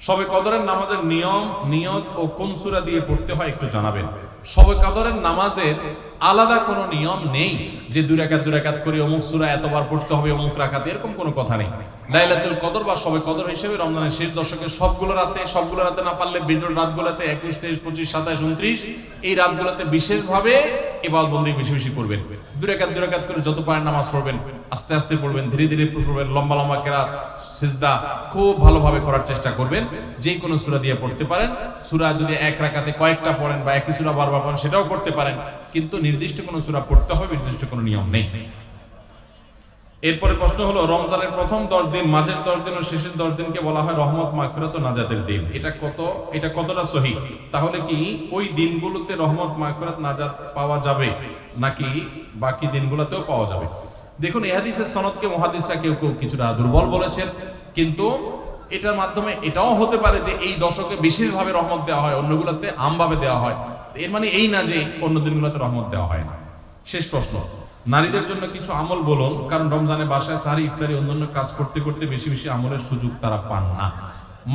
সবে কদরের নামাজের নিয়ম, নিয়ত ও কোন সূরা দিয়ে পড়তে হয় একটু জানাবেন। সবে কদরের নামাজের আলাদা কোনো নিয়ম নেই যে দুই রাকাত দুই রাকাত করে অমুক সূরা এতবার পড়তে হবে, অমুক রাকাত, এরকম কোনো কথা নেই। লাইলাতুল কদর বা সবে কদর হিসেবে রমজানের শেষ দশকে সবগুলো রাতে সবগুলো রাতে না পারলে বিজোড় রাতগুলোতে একুশ, তেইশ, পঁচিশ, সাতাশ, উনত্রিশ, এই রাতগুলোতে বিশেষভাবে এবার বন্দি বেশি বেশি করবেন। দুরাকাত দুরাকাত করে যত পারেন নামাজ পড়বেন, আস্তে আস্তে পড়বেন, ধীরে ধীরে পড়বেন, লম্বা লম্বা কেরাত, সিজদা খুব ভালোভাবে করার চেষ্টা করবেন। যে কোনো সূরা দিয়ে পড়তে পারেন। সূরা যদি এক রাকাতে কয়েকটা পড়েন বা একই সূরা বারবার পড়েন, সেটাও করতে পারেন। কিন্তু নির্দিষ্ট কোনো সুরা পড়তে হবে, নির্দিষ্ট কোনো নিয়ম নেই। এরপরে প্রশ্ন হলো, রমজানের প্রথম দশ দিন, মাঝের দশ দিন ও শেষের দশ দিনকে বলা হয় রহমত, মাগফিরাত ও নাজাতের দিন। এটা কত, এটা কতটা সহি? তাহলে কি ওই দিনগুলোতে রহমত, মাগফিরাত, নাজাত পাওয়া যাবে নাকি বাকি দিনগুলোতেও পাওয়া যাবে? দেখুন, এই হাদিসের সনদকে মহাদিসরা কেউ কেউ কিছুটা দুর্বল বলেছেন, কিন্তু এটার মাধ্যমে এটাও হতে পারে যে এই দশকে বিশেষভাবে রহমত দেওয়া হয়, অন্যগুলোতে আমভাবে দেওয়া হয়। এর মানে এই না যে অন্য দিনগুলোতে রহমত দেওয়া হয় না। শেষ প্রশ্ন। নারীদের জন্য কিছু আমল বলুন, কারণ রমজানে বাসায় সারি ইফতারি অন্যান্য কাজ করতে করতে বেশি বেশি আমলের সুযোগ তারা পান না।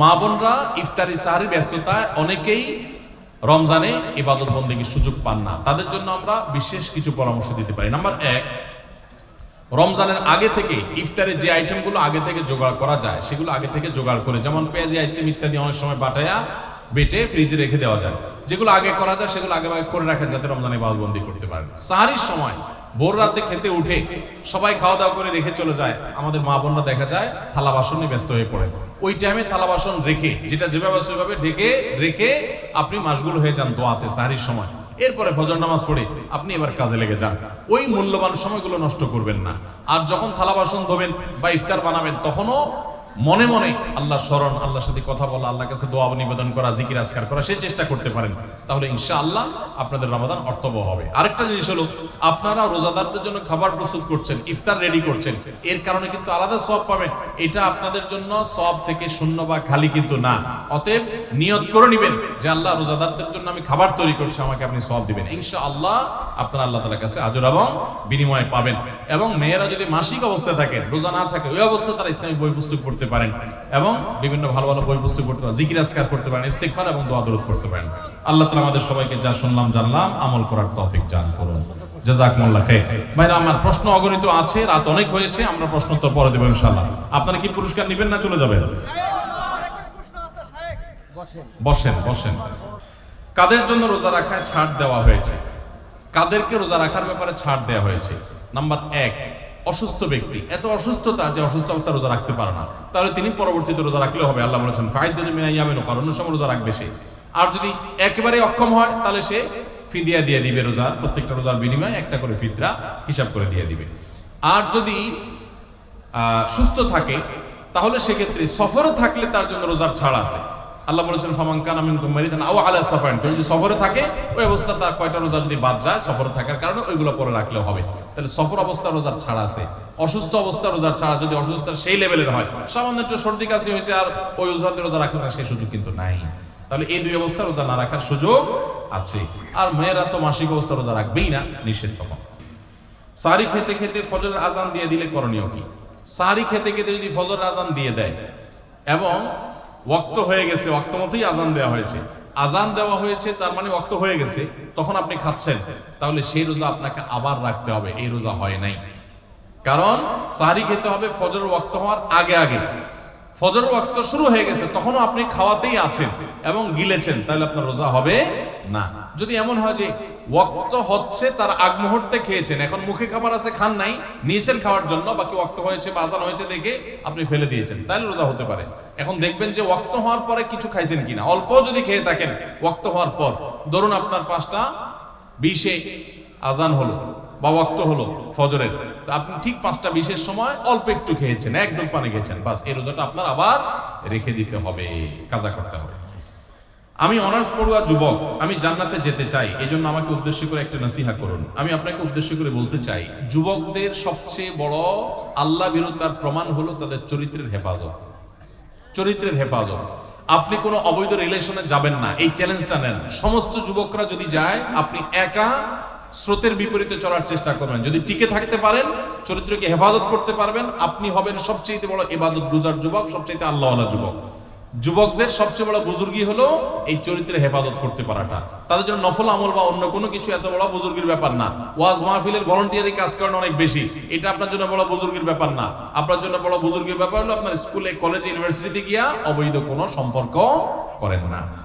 মা বোনরা ইফতারি সাহারি ব্যস্ততায় অনেকেই রমজানে ইবাদত বন্দেগীর সুযোগ পান না। তাদের জন্য আমরা বিশেষ কিছু পরামর্শ দিতে পারি। নাম্বার এক, রমজানের আগে থেকে ইফতারের যে আইটেমগুলো আগে থেকে জোগাড় করা যায়, সেগুলো আগে থেকে জোগাড় করে, যেমন পেঁয়াজি, আইটেম ইত্যাদি অনেক সময় বাটায়া বেটে ফ্রিজে রেখে দেওয়া যায়। যেগুলো আগে করা যায়, সেগুলো আগে করে রাখেন যাতে রমজানে বাদবন্দি করতে পারেন। সাহারির সময় ভোর রাতে খেতে উঠে সবাই খাওয়া দাওয়া করে রেখে চলে যায়। আমাদের মা বোনরা দেখা যায় থালা বাসন নিয়ে ব্যস্ত হয়ে পড়ে ওই টাইমে থালা বাসন রেখে, যেটা যেভাবে ওইভাবে ঢেকে রেখে আপনি মাসগুলো হয়ে যান দোয়াতে সারির সময়। এরপরে ফজর নামাজ পড়ে আপনি এবার কাজে লেগে যান। ওই মূল্যবান সময়গুলো নষ্ট করবেন না। আর যখন থালা বাসন ধোবেন বা ইফতার বানাবেন, তখনও মনে মনে আল্লাহ স্মরণ, আল্লাহর সাথে কথা বলা, আল্লাহর কাছে দোয়া, নিবেদন করা, জিকির, আজকার করা, সেই চেষ্টা করতে পারেন। তাহলে ইনশা আল্লাহ আপনাদের রমাদান অর্থবহ হবে। আরেকটা জিনিস হলো, আপনারা রোজাদারদের জন্য খাবার প্রস্তুত করছেন, ইফতার রেডি করছেন, এর কারণে কিন্তু আলাদা সব পাবেন। এটা আপনাদের জন্য সব থেকে শূন্য বা খালি কিন্তু না। অতএব নিয়ত করে নেবেন যে আল্লাহ রোজাদারদের জন্য আমি খাবার তৈরি করছি, আমাকে আপনি সব দিবেন। ইনশা আল্লাহ আপনারা আল্লাহ তালার কাছে আজর এবং বিনিময় পাবেন। এবং মেয়েরা যদি মাসিক অবস্থায় থাকেন রোজা না থাকে, ওই অবস্থায় তারা ইসলামিক বই পুস্তক পড়তে পারেন এবং বিভিন্ন ভালো ভালো বই পুস্তক পড়তে পারেন, জিকির আজকার করতে পারেন ইস্তেকফার এবং দোয়া দরুদ করতে পারেন। আল্লাহ তালা আমাদের সবাইকে যা শুনলাম, জানলাম, আমল করার তৌফিক জান করুন। ভাইরা, আমার প্রশ্ন অগণিত আছে, রাত অনেক হয়েছে, আমরা প্রশ্ন উত্তর পরে দেবো ইনশাআল্লাহ। আপনারা কি পুরস্কার নেবেন না চলে যাবেন? বসেন বসেন। কাদের জন্য রোজা রাখায় ছাড় দেওয়া হয়েছে? কাদেরকে রোজা রাখার ব্যাপারে ছাড় দেওয়া হয়েছে? নাম্বার এক অসুস্থ ব্যক্তি। এত অসুস্থতা যে অসুস্থ অবস্থা রোজা রাখতে পারে না। তাহলে তিনি পরবর্তীতে রোজা রাখলে হবে। আল্লাহ বলেছেন, ফাইদিন মিনাইয়ামেন কারণ অন্য সময় রোজা রাখবে সে। আর যদি একেবারে অক্ষম হয়, তাহলে সে ফিদিয়া দিয়ে দিবে রোজার প্রত্যেকটা রোজার বিনিময়ে একটা করে ফিতরা হিসাব করে দিয়ে দিবে। আর যদি সুস্থ থাকে, তাহলে সেক্ষেত্রে সফরে থাকলে তার জন্য রোজার ছাড় আছে। আল্লাহ বলেছেন, ফামান কান আমিন কুমারিদান আও আলা সাফারিন। কেউ যদি সফরে থাকে, ওই অবস্থা তার কয়টা রোজা যদি বাদ যায়, সফরে থাকার কারণে ওইগুলো পরে রাখলেও হবে। তাহলে সফর অবস্থা রোজার ছাড় আছে। অসুস্থ অবস্থা রোজার ছাড়া, যদি অসুস্থ সেই লেভেলের হয়, সামান্য একটু সর্দি কাশি হয়েছে আর ওই অজুহাতে রোজা রাখলে না সেই সুযোগ কিন্তু নাই। তাহলে এই দুই অবস্থা রোজা না রাখার সুযোগ আছে। আর মেয়েরা তো মাসিক অবস্থা রোজা রাখবেই না, নিষেধ তখন। সারি খেতে খেতে ফজরের আজান দিয়ে দিলে করণীয় কি? সারি খেতে খেতে যদি ফজরের আজান দিয়ে দেয়, এবং ওয়াক্ত হয়ে গেছে, ওয়াক্ত মতোই আজান দেওয়া হয়েছে। আজান দেওয়া হয়েছে, তার মানে ওয়াক্ত হয়ে গেছে। তখন আপনি খাচ্ছেন। তাহলে সেই রোজা আপনাকে আবার রাখতে হবে, এই রোজা হয় নাই। কারণ সারি খেতে হবে ফজর ওয়াক্ত হওয়ার আগে আগে। ফজর ওয়াক্ত শুরু হয়ে গেছে, তখনও আপনি খাওয়াতেই আছেন এবং গিলেছেন, তাহলে আপনার রোজা হবে না। যদি এমন হয় যে ওয়াক্ত হচ্ছে, তার আগ মুহূর্তে খেয়েছেন, এখন মুখে খাবার আছে, খান নাই, নিয়েছেন খাওয়ার জন্য, বাকি ওয়াক্ত হয়েছে বা আজান হয়েছে দেখে আপনি ফেলে দিয়েছেন, তাহলে রোজা হতে পারে। এখন দেখবেন যে ওয়াক্ত হওয়ার পরে কিছু খাইছেন কিনা অল্প যদি খেয়ে থাকেন, ওয়াক্ত হওয়ার পর, ধরুন আপনার পাঁচটা, বিশে আজান হলো বা ওয়াক্ত হলো ফজরের। তো আপনি ঠিক পাঁচটা বিশের সময় অল্প একটু খেয়েছেন, একদম পানি খেয়েছেন। বাস এই রোজাটা আপনার আবার রেখে দিতে হবে, কাজা করতে হবে। আমি অনার্স পড়ুয়া যুবক, আমি জান্নাতে যেতে চাই এই জন্য আমাকে উদ্দেশ্য করে একটা নসিহা করুন। আমি আপনাকে উদ্দেশ্য করে বলতে চাই, যুবকদের সবচেয়ে বড় আল্লাহ বিরোধার প্রমাণ হলো তাদের চরিত্রের হেফাজত। চরিত্রের হেফাজত। আপনি কোনো অবৈধ রিলেশনে যাবেন না, এই চ্যালেঞ্জটা নেন। সমস্ত যুবকরা যদি যায়, আপনি একা স্রোতের বিপরীতে চলার চেষ্টা করবেন। যদি টিকে থাকতে পারেন, চরিত্রকে হেফাজত করতে পারবেন, আপনি হবেন সবচেয়ে বড় এবাদত গুজার যুবক সবচেয়ে আল্লাহওয়ালা যুবক। যুবকদের সবচেয়ে বড় বুজুর্গি হলো এই চরিত্রের হেফাজত করতে পারাটা। তাদের জন্য নফল আমল বা অন্য কোনো কিছু এত বড় বুজুর্গির ব্যাপার না। ওয়াজ মাহফিলের ভলেন্টিয়ারি কাজ করেন অনেক বেশি। এটা আপনার জন্য বড় বুজুর্গির ব্যাপার না। আপনার জন্য বড় বুজুর্গির ব্যাপার হলো আপনার স্কুলে, কলেজে, ইউনিভার্সিটিতে গিয়া অবৈধ কোনো সম্পর্ক করেন না।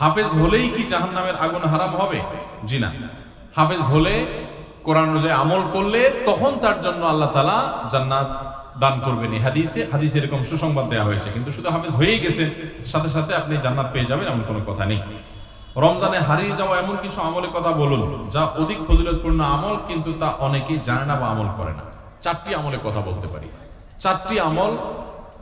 হাফেজ হলেই কি জাহান নামের আগুন হারাম হবে? জি না। হাফেজ হলে, কোরআন অনুযায়ী আমল করলে তখন তার জন্য আল্লাহ তালা জান্নাত দান করবেন। হাদিসে হাদিসে এরকম সুসংবাদ দেওয়া হয়েছে। কিন্তু শুধু হাফেজ হয়েই গেছে, সাথে সাথে আপনি জান্নাত পেয়ে যাবেন এমন কোনো কথা নেই। রমজানে হারিয়ে যাওয়া এমন কিছু আমলের কথা বলুন, যা অধিক ফজিলতপূর্ণ আমল কিন্তু তা অনেকেই জানে না বা আমল করে না। চারটি আমলের কথা বলতে পারি। চারটি আমল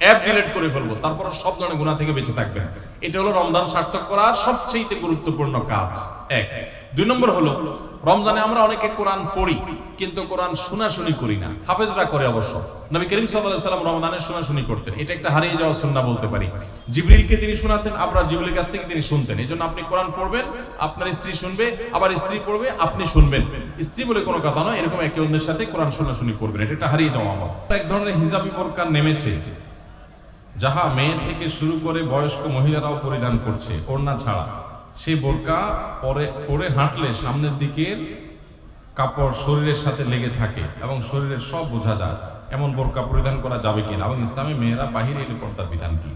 অ্যাপ ডিলিট করে ফেলব, তারপর সব ধরনের গুণা থেকে বেঁচে থাকবেন। এটা হলো রমজান সার্থক করার সবচেয়ে গুরুত্বপূর্ণ কাজ। এক। দুই নম্বর হলো, রমজানে আমরা অনেকে কোরআন পড়ি, কিন্তু কোরআন শোনাশুনি করি না। হাফেজরা করে অবশ্য। নবী করিম সাল্লাম রমজানের শোনাশুনি করতেন। এটা একটা হারিয়ে যাওয়া সুন্নাহ বলতে পারি। জিবরিলকে তিনি শোনাতেন আবার জিবরিলের কাছ থেকে তিনি শুনতেন। এই জন্য আপনি কোরআন পড়বেন, আপনার স্ত্রী শুনবে, আবার স্ত্রী পড়বে, আপনি শুনবেন। স্ত্রী বলে কোনো কথা নয়, এরকম একে অন্যের সাথে কোরআন শোনাশুনি করবেন। এটা একটা হারিয়ে যাওয়া আমল। এক ধরনের হিজাবি বোরকা নেমেছে। যাহা মেয়ে থেকে শুরু করে বয়স্ক মহিলারাও পরিধান করছে, ওড়না ছাড়া। সেই বোরকা পরে পরে হাঁটলে সামনের দিকের কাপড় শরীরের সাথে লেগে থাকে এবং শরীরের সব বোঝা যায়, এমন বোরকা পরিধান করা যাবে কিনা? এবং ইসলামে মেয়েরা বাহিরে এলে পর্দার বিধান কি?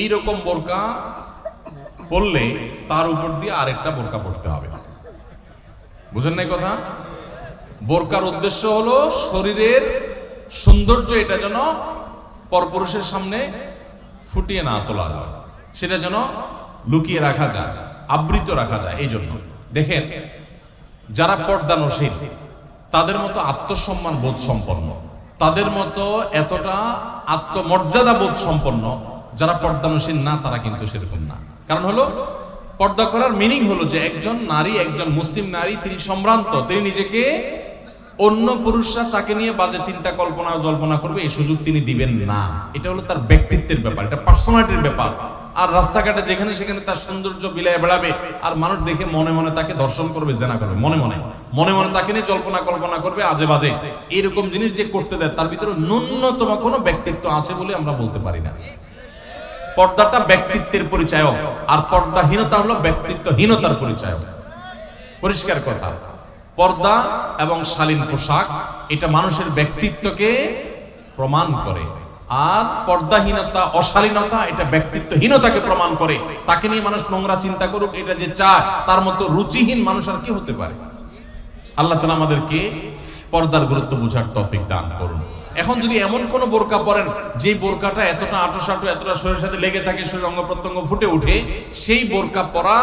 এই রকম বোরকা পরলে তার উপর দিয়ে আরেকটা বোরকা পড়তে হবে। বুঝেন নাই কথা? বোরকার উদ্দেশ্য হলো শরীরের সৌন্দর্য, এটা যেন পরপুরুষের সামনে ফুটিয়ে না তোলা যায় সেটা যেন লুকিয়ে রাখা যায়, আবৃত রাখা যায়, এই জন্য। দেখেন, যারা পর্দানশীল তাদের মতো আত্মসম্মান বোধ সম্পন্ন, তাদের মতো এতটা আত্মমর্যাদা বোধ সম্পন্ন, যারা পর্দানশীল না, তারা কিন্তু সেরকম না। কারণ হলো, পর্দা করার মিনিং হলো যে একজন নারী, একজন মুসলিম নারী, তিনি সম্ভ্রান্ত, তিনি নিজেকে অন্য পুরুষরা তাকে নিয়ে বাজে চিন্তা, কল্পনা, জল্পনা করবে, এই সুযোগ তিনি দিবেন না। এটা হলো তার ব্যক্তিত্বের ব্যাপার, এটা পার্সোনালিটির ব্যাপার। আর রাস্তাঘাটে যেখানে সেখানে তার সৌন্দর্য বিলায় বেড়াবে, আর মানুষ দেখে মনে মনে তাকে দর্শন করবে, জেনা করবে, মনে মনে। মনে মনে তাকে নিয়ে জল্পনা, কল্পনা করবে, আজে বাজে। এরকম জিনিস যে করতে দেয়, তার ভিতরে ন্যূনতম কোনো ব্যক্তিত্ব আছে বলে আমরা বলতে পারি না। পর্দাটা ব্যক্তিত্বের পরিচায়ক, আর পর্দাহীনতা হলো ব্যক্তিত্বহীনতার পরিচায়ক। পরিষ্কার কথা। পর্দা এবং শালীন পোশাক, এটা মানুষের ব্যক্তিত্বকে প্রমাণ করে। আর পর্দাহীনতা, অশালীনতা, এটা ব্যক্তিত্বহীনতাকে প্রমাণ করে। তাকে নিয়ে মানুষ নোংরা চিন্তা করুক, এটা যে চায়, তার মতো রুচিহীন মানুষ আর কি হতে পারে? আল্লাহ তালা আমাদেরকে পর্দার গুরুত্ব বোঝার তৌফিক দান করুন। এখন যদি এমন কোন বোরকা পরেন, যে বোরকাটা এতটা আঁটো এতটা শরীরের সাথে লেগে থাকে, শরীর অঙ্গ প্রত্যঙ্গ ফুটে ওঠে, সেই বোরকা পরা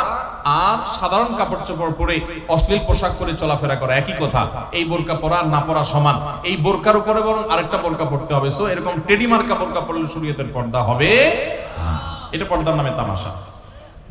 আর সাধারণ কাপড় চোপড় পরে অশ্লীল পোশাক পরে চলাফেরা করা, একই কথা। এই বোরকা পরা না পরা সমান। এই বোরকার উপরে বরং আরেকটা বোরকা পড়তে হবে। সো এরকম টেডিমার্কা বোরকা পরলে শরীয়তের পর্দা হবে এটা পর্দার নামে তামাশা।